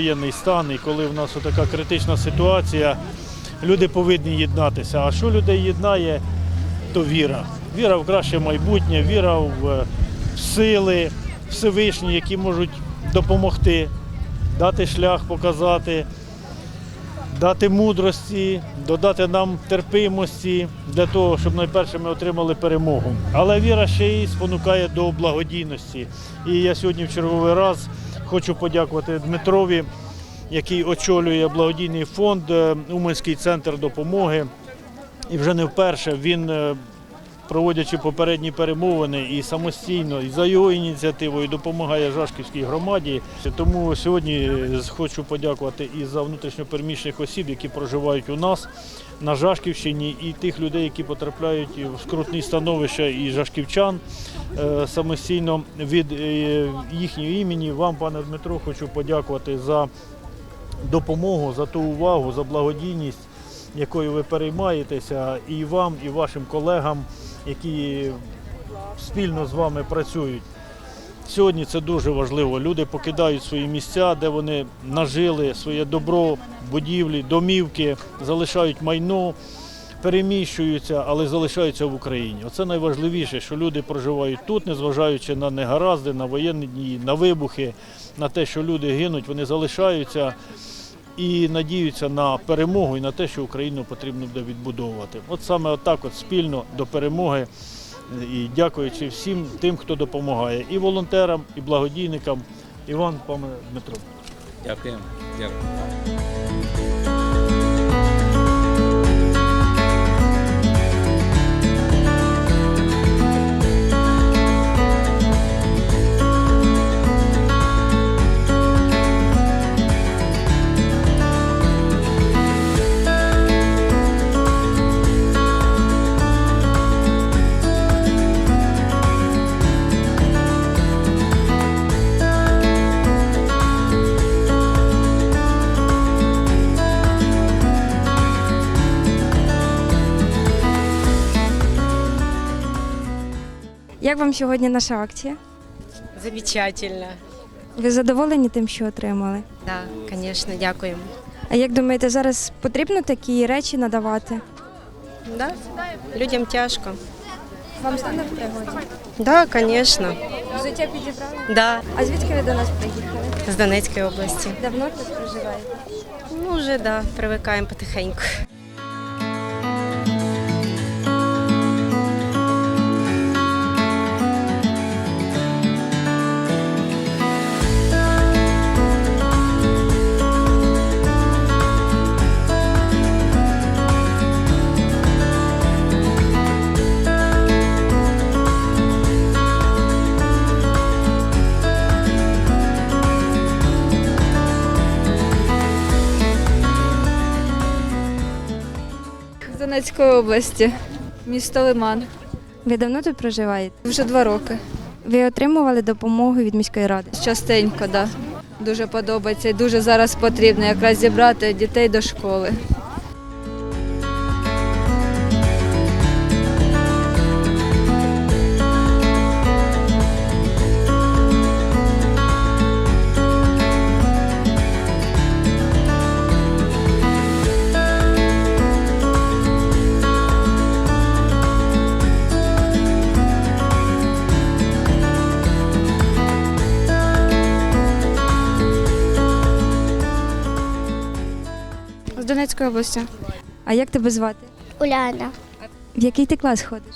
воєнний стан і коли в нас така критична ситуація, люди повинні єднатися. А що людей єднає, то віра. Віра в краще майбутнє, віра в е, сили Всевишні, які можуть допомогти, дати шлях, показати, дати мудрості, додати нам терпимості для того, щоб найперше ми отримали перемогу. Але віра ще й спонукає до благодійності. І я сьогодні в черговий раз хочу подякувати Дмитрові, який очолює благодійний фонд е, Уманський центр допомоги. І вже не вперше він, е, проводячи попередні перемовини і самостійно, і за його ініціативою допомагає Жашківській громаді. Тому сьогодні е, хочу подякувати і за внутрішньопереміщених осіб, які проживають у нас на Жашківщині, і тих людей, які потрапляють в скрутні становища, і жашківчан е, самостійно від е, їхнього імені. Вам, пане Дмитро, хочу подякувати за допомогу, за ту увагу, за благодійність, якою ви переймаєтеся, і вам, і вашим колегам, які спільно з вами працюють. Сьогодні це дуже важливо. Люди покидають свої місця, де вони нажили своє добро, будівлі, домівки, залишають майно, переміщуються, але залишаються в Україні. Оце найважливіше, що люди проживають тут, незважаючи на негаразди, на воєнні дні, на вибухи, на те, що люди гинуть, вони залишаються і надіються на перемогу і на те, що Україну потрібно буде відбудовувати. От саме отак, от спільно до перемоги. І дякуючи всім тим, хто допомагає, і волонтерам, і благодійникам. Іван, пане Дмитро. Дякуємо. Дякую. Як вам сьогодні наша акція? Замечательно. Ви задоволені тим, що отримали? Да, конечно, дякуємо. А як думаєте, зараз потрібно такі речі надавати? Да? Людям тяжко. Вам стане в пригоді? Да, конечно. Взуття підібрали? Да, А звідки ви до нас приїхали? з Донецької області. Давно тут проживаєте? Ну, вже да, привикаємо потихеньку. Донецької області, місто Лиман. Ви давно тут проживаєте? Вже два роки. Ви отримували допомогу від міської ради? Частенько, да. Дуже подобається і дуже зараз потрібно якраз зібрати дітей до школи. Донецької області. А як тебе звати? Уляна. В який ти клас ходиш?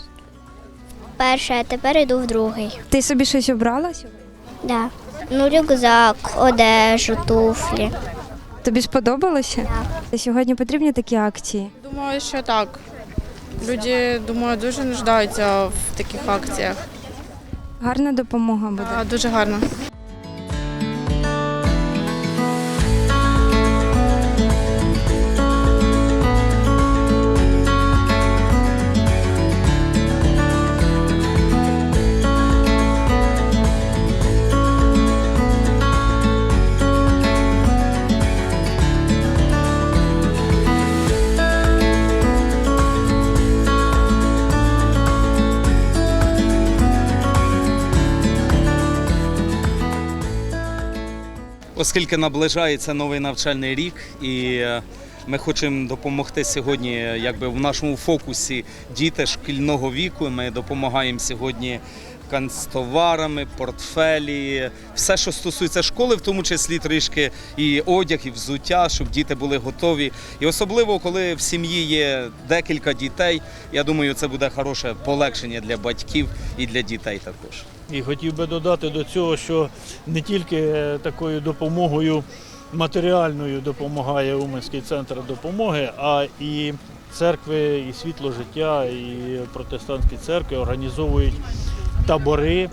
Перша, а тепер йду в другий. Ти собі щось обрала сьогодні? Да. Ну, рюкзак, одежу, туфлі. Тобі сподобалося? Сьогодні потрібні такі акції. Думаю, що так. Люди, думаю, дуже нуждаються в таких акціях. Гарна допомога буде. А, Дуже гарно. Оскільки наближається новий навчальний рік, і е, ми хочемо допомогти сьогодні, якби в нашому фокусі діти шкільного віку. Ми допомагаємо сьогодні канцтоварами, портфелі, все, що стосується школи, в тому числі трішки і одяг, і взуття, щоб діти були готові. І особливо, коли в сім'ї є декілька дітей, я думаю, це буде хороше полегшення для батьків і для дітей також. І хотів би додати до цього, що не тільки е, такою допомогою матеріальною допомагає Уманський центр допомоги, а і церкви, і світло життя, і протестантські церкви організовують табори,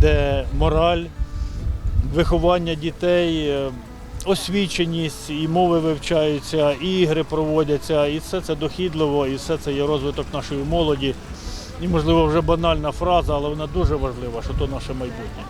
де мораль, виховання дітей, е, освіченість, і мови вивчаються, і ігри проводяться, і все це дохідливо, і все це є розвиток нашої молоді. І, можливо, вже банальна фраза, але вона дуже важлива, що то наше майбутнє.